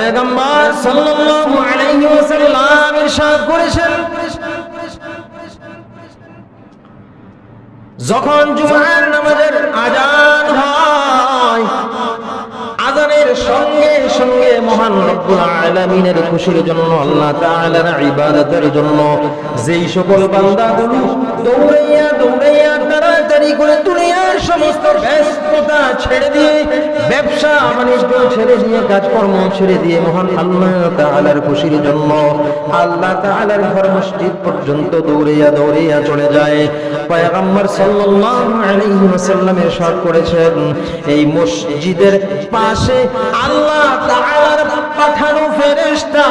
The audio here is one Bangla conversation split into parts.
পয়গম্বর সাল্লাল্লাহু আলাইহি ওয়াসাল্লাম ইরশাদ করেছেন। যখন জুমার নামাজের আজান হয়, আজানের সঙ্গে সঙ্গে মহান রব্বুল আলামিনের খুশির জন্য, আল্লাহ তাআলার ইবাদতের জন্য যেই সকল বান্দাগুলো দৌড়াইয়া দৌড়াইয়া তাড়াতাড়ি করে দুনিয়ার সমস্ত ব্যস্ততা ছেড়ে দিয়ে, ব্যবসা, বাণিজ্য ছেড়ে দিয়ে, কাজকর্ম ছেড়ে দিয়ে মহান আল্লাহ তাআলার খুশির জন্য আল্লাহ তাআলার ঘর মসজিদ পর্যন্ত দৌড়াইয়া দৌড়াইয়া চলে যায়। পয়গম্বর সাল্লাল্লাহু আলাইহি ওয়াসাল্লাম ইরশাদ করেছেন, এই মসজিদের পাশে আল্লাহ তাআলার পাঠানো ফেরেস্তা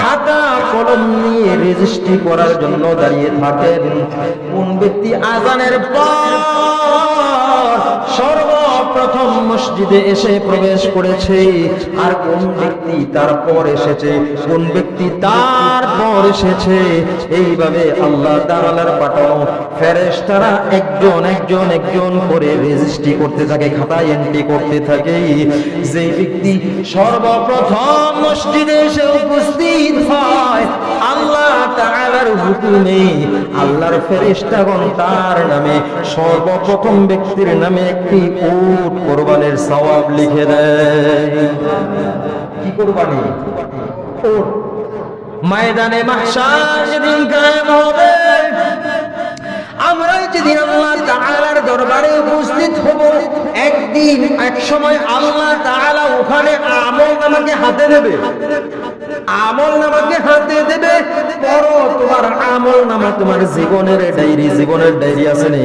খাতা কলম নিয়ে রেজিস্ট্রি করার জন্য দাঁড়িয়ে থাকেন। কোন ব্যক্তি আজানের পর সর্বপ্রথম মসজিদে এসে প্রবেশ করেছে। আর কোন ব্যক্তি তারপর এসেছে? কোন ব্যক্তি তারপর এসেছে? এইভাবে আল্লাহ তাআলার পাঠানো। ফেরেশতারা একজন একজন একজন করে রেজিস্ট্রি করতে থাকে, খাতায় এন্ট্রি করতে থাকে। যে ব্যক্তি সর্বপ্রথম মসজিদে এসে উপস্থিত হয় আল্লাহ তাআলার হুকুমে আল্লাহর ফেরেশতাগণ তার নামে সর্বপ্রথম ব্যক্তির নামে একটি উট কোরবানের সওয়াব লিখে দেয়। কি কোরবানি? উট। ময়দানে মাহশার যেদিন কায়েম হবে। আমরা যেদিন আল্লাহ তাআলার দরবারে উপস্থিত হব, একদিন, এক সময় আল্লাহ তাআলা ওখানে আমল নামাকে হাতে দেবে আমল নামাকে হাতে দেবে পড়ো তোমার আমল নামা তোমার জীবনের ডায়েরি জীবনের ডায়েরি আছে নে?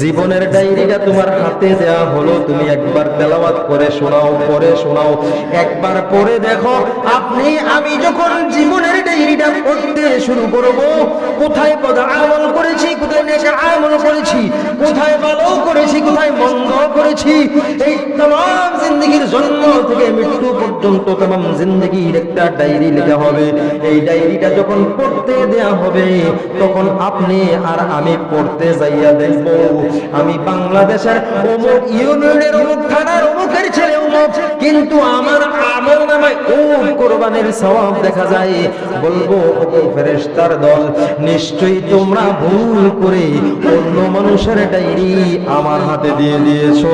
জীবনের ডায়েরিটা তোমার হাতে দেয়া হলো, তুমি একবার তেলাওয়াত করে শোনাও পরে শোনাও, একবার পরে দেখো, আপনি, আমি যখন জীবনের ডায়েরিটা পড়তে শুরু করব, কোথায় পদ আমল করেছি, কোথায় এসে আমল করেছি, কোথায় ভালো করেছি, কোথায় মন্দ করেছি, এই তাম জিন্দগির জন্ম থেকে মৃত্যু পর্যন্ত তাম জিন্দগির একটা ডায়েরি লেখা হবে। এই ডায়েরিটা যখন পড়তে দেয়া হবে, তখন আপনি আর আমি পড়তে যাইয়া দেখব। আমি বাংলাদেশের অমুক ইউনিয়নের, অমুক থানার, অমুকের ছেলে অমুক কিন্তু আমার আমল নামায় ও কোরবানের স্বভাব দেখা যায়। বলব, ও ফেরেশতার দল, নিশ্চয়ই তোমরা ভুল করে অন্য মানুষের ডায়েরি আমার হাতে দিয়ে দিয়েছ।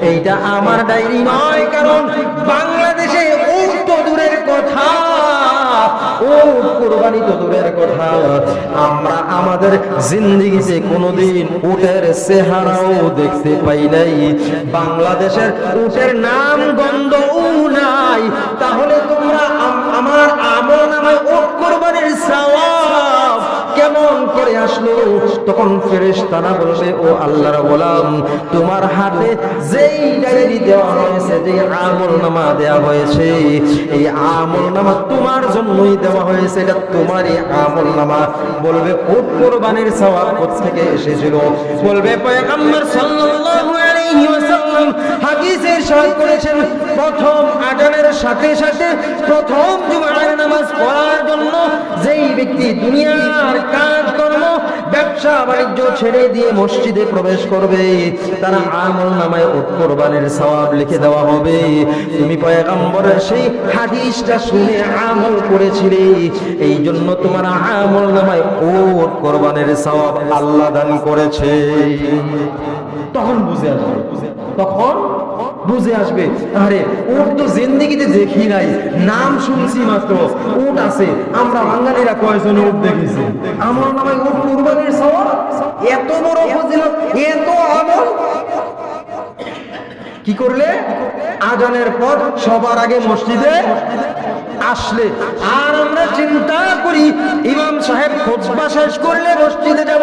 এইটা আমার ডায়েরি নয়, কারণ বাংলাদেশে উট তো দূরের কথা। ও কোরবানি তো দূরের কথা। আমরা আমাদের কোনোদিন উটের চেহারাও দেখতে পাই নাই। বাংলাদেশের উটের নাম গন্ধ নাই। তাহলে তোমরা আম- আমার আমল নামায় উট কোরবানির সওয়াব করে আসলো, তখন ফেরেশতারা বলবে, ও আল্লাহর গোলাম, তোমার হাতে যেই ডায়েরি দেওয়া হয়েছে যে আমল নামা দেওয়া হয়েছে, এই আমল নামা তোমার জন্যই দেওয়া হয়েছে, এটা তোমারই আমল নামা। বলবে, উট কোরবানির সওয়াব থেকে এসেছিল? বলবে, পয়গম্বর সাল্লাল্লাহু আলাইহি ওয়াসাল্লাম হাদিসে ইরশাদ করেছেন প্রথম আজানের সাথে সাথে প্রথম জুমার নামাজ পড়ার জন্য যেই ব্যক্তি দুনিয়ার কাজকর্ম ব্যবসা বাণিজ্য ছেড়ে দিয়ে মসজিদে প্রবেশ করবে তারা আমল নামায় উট কোরবানির সওয়াব লিখে দেওয়া হবে। তুমি পয়গম্বরের সেই হাদিসটা শুনে আমল করেছিলে এই জন্য তোমার আমল নামায় উট কোরবানির সওয়াব আল্লাহ দান করেছে। তখন বুঝে আসবে। তখন বুঝে আসবে আরে উট তো জিন্দিগিতে দেখি নাই, নাম শুনছি মাত্র, উট আছে, আমরা বাঙালিরা কয়জন উট দেখেছি? আমার নামে উট কুরবানির সওয়াব এত বড় ফজিলত, এত আমল? কি করলে? আজানের পর সবার আগে মসজিদে আসলে, আর আমরা চিন্তা করি, ইমাম সাহেব খোঁজবা শেষ করলে মসজিদে যাব।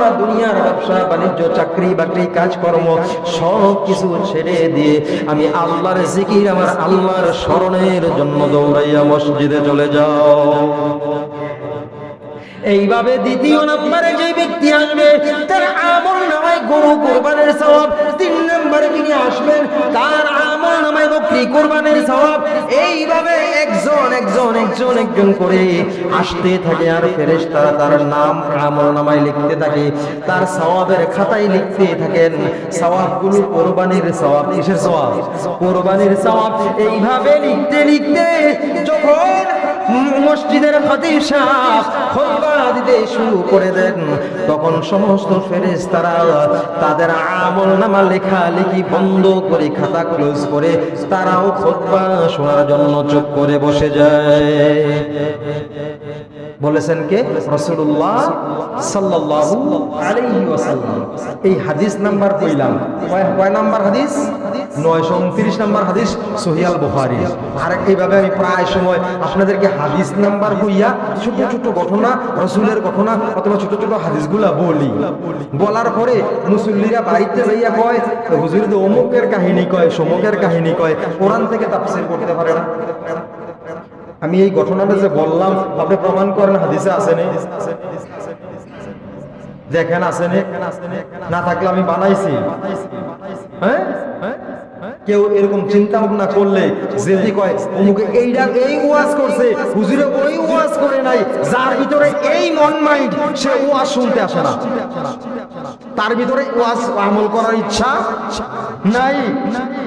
তোমরা দুনিয়ার ব্যবসা, বাণিজ্য, চাকরি, বাকরি, কাজকর্ম সব কিছু ছেড়ে দিয়ে আমি আল্লাহর জিকির, আমার আল্লাহর স্মরণের জন্য দৌড়াইয়া মসজিদে চলে যাও। এইভাবে দ্বিতীয় নম্বরে যে ব্যক্তি আসবে, তার আমল নামায় গরু কোরবানের সওয়াব। তিন নম্বরে তিনি আসবেন, তার আমল নামায় বকরি কোরবানির সওয়াব। এইভাবে একজন একজন একজন একজন করে আসতে থাকে আর ফেরেশতারা তার নাম আমল নামায় লিখতে থাকে, তার সওয়াবের খাতায় লিখতে থাকেন, সওয়াবগুলো কোরবানির সওয়াব। কিসের সওয়াব? কোরবানির সওয়াব। এইভাবে লিখতে লিখতে যখন মসজিদের খতিব সাহেব খুতবা দিতে শুরু করে দেন। তখন সমস্ত ফেরেশতারা তাদের আমল নামা লেখা লেখি বন্ধ করে খাতা ক্লোজ করে তারাও খুতবা শোনার জন্য চুপ করে বসে যায়। বলেছেন কে? আলাইহি ওয়াসাল্লাম। এই হাদিস নাম্বার কইলাম। কয় নাম্বার হাদিস? 929 নাম্বার হাদিস আর এইভাবে আমি প্রায় সময় আপনাদেরকে হাদিস নাম্বার কইয়া ছোট ছোট ঘটনা, রাসূলের ঘটনা অথবা ছোট ছোট বলি। বলার পরে মুসল্লিরা বাড়িতে কয় হুজুর অমুকের কাহিনী কয়, সমুকের কাহিনী কয়, কোরআন থেকে করতে পারে না? আমি এই ঘটনাটা যে বললাম, আপনি প্রমাণ করেন, হাদিসে আসেনি দেখেন আসেনি না থাকলে আমি বানাইছি। হ্যাঁ? কেউ এরকম চিন্তা ভাবনা করলে যদি কয়, অমুকে এইটা এই ওয়াজ করছে। হুজুরে ওই ওয়াজ করে নাই। যার ভিতরে এই মন মাইন্ড, সে ওয়াজ শুনতে আসে না। তার ভিতরে ওয়াজ আমল করার ইচ্ছা নাই।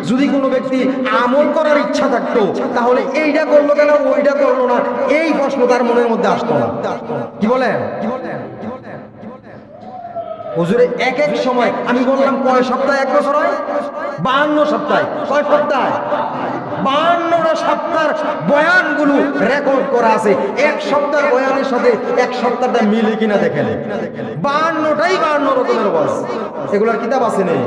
যদি কোনো ব্যক্তি আমল করার ইচ্ছা থাকতো, তাহলে এইটা করল কেন, ওইটা করল না, এই প্রশ্ন তার মনের মধ্যে আসতো না। কি বলেন? হুজুরে এক এক সময়, আমি বললাম কয় সপ্তাহে এক বছর হয়? বাহান্ন সপ্তাহে। কয় সপ্তাহে? বয়ানগুলো রেকর্ড করা আছে। এক বয়ানের সাথে এক সপ্তাহটা মিলে কিনা বাহান্ন রকমের কিতাব আছে নেই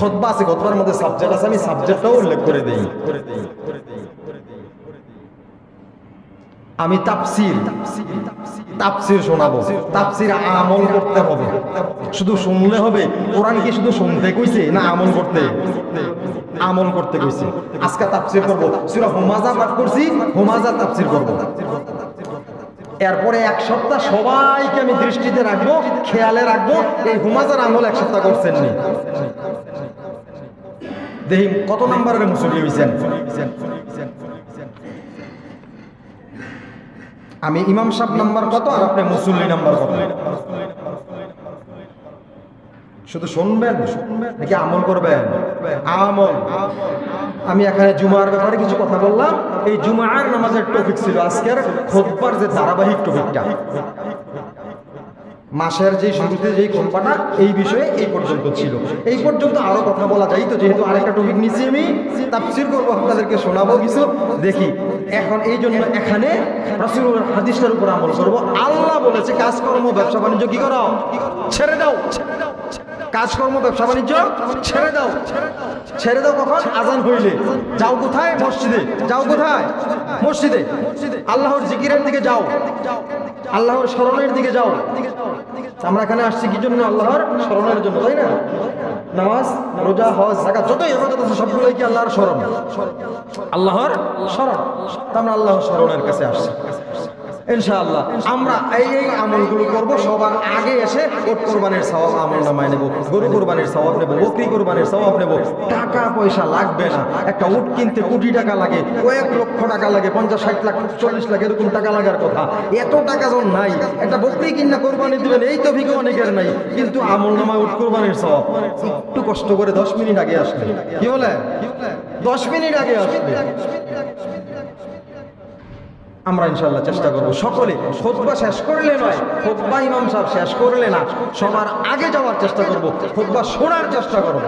খতবা আছে, খতবার মধ্যে সাবজেক্ট আছে, আমি সাবজেক্টটাও উল্লেখ করে দেই। আমি তাফসির। তাফসির শোনাবো, তাফসির আমল করতে হবে। শুধু শুনলে হবে? কোরআন কি শুধু শুনতে কইছে না আমল করতে? আমল করতে কইছে। আজকে তাফসির করব। সূরা হুমাজা পাঠ করছি হুমাজা তাফসির করব। এরপরে এক সপ্তাহ সবাইকে আমি দৃষ্টিতে রাখব, খেয়ালে রাখব, এই হুমাজার আমল এক সপ্তাহ করছেন নি। দেখি কত নাম্বারের মুসল্লি হয়েছেন আমি ইমাম সাহেব নাম্বার কত আর আপনি মুসল্লি নাম্বার কত? শুধু শুনবেন? নাকি আমল করবেন? আমল। আমি এখানে জুমার ব্যাপারে কিছু কথা বললাম। এই জুমার নামাজের টপিক ছিল আজকের খোদবার যে ধারাবাহিক টপিকটা মাসের যে শুরুতে যেই খোলপাটা এই বিষয়ে এই পর্যন্ত ছিল। এই পর্যন্ত আরও কথা বলা যায়। তো যেহেতু আরেকটা টপিক নিচ্ছি আমি, তাফসির করব, আপনাদেরকে শোনাবো কিছু। দেখি, এখন এই জন্য এখানে রাসূলুর হাদিসটার উপর আমল করব। আল্লাহ বলেছে, কাজকর্ম, ব্যবসা বাণিজ্য কি করো? ছেড়ে দাও। কাজকর্ম, ব্যবসা বাণিজ্য ছেড়ে দাও। ছেড়ে দাও কখন? আজান হইলে। যাও কোথায়? মসজিদে। যাও কোথায়? মসজিদে। আল্লাহর জিকিরের দিকে যাও। আল্লাহর স্মরণের দিকে যাও। আমরা এখানে আসছি কি জন্য? আল্লাহর স্মরণের জন্য, তাই না? নামাজ, রোজা, হজ জায়গা যতই ইবাদত আছে, সবগুলোই কি আল্লাহর স্মরণ? আল্লাহর স্মরণ। আমরা আল্লাহর স্মরণের কাছে আসছি। ইনশাআল্লাহ। আমরা এই এই আমলগুলো করব, সবার আগে এসে ওট কোরবানির সওয়াব আমল নামায় নেব, গরু কোরবানির সওয়াব নেব, বকরি কোরবানির সওয়াব নেব। টাকা পয়সা লাগবে না। একটা উট কিনতে কোটি টাকা লাগে, কয়েক লক্ষ টাকা লাগে, পঞ্চাশ, ষাট লাখ, চল্লিশ লাখ, এরকম টাকা লাগার কথা। এত টাকা যখন নাই। একটা বকরি কিনা কোরবানি দিবেন, এই তো ভিকে অনেকের নাই। কিন্তু আমল নামায় উট কোরবানির সওয়াব। একটু কষ্ট করে দশ মিনিট আগে আসলে কি বলে? দশ মিনিট আগে আসলে আমরা ইনশাল্লাহ চেষ্টা করব। সকলে খোদবা শেষ করলে নয় খোদবা ইমাম সাহেব শেষ করলে না। সবার আগে যাওয়ার চেষ্টা করব খোদবা শোনার চেষ্টা করব।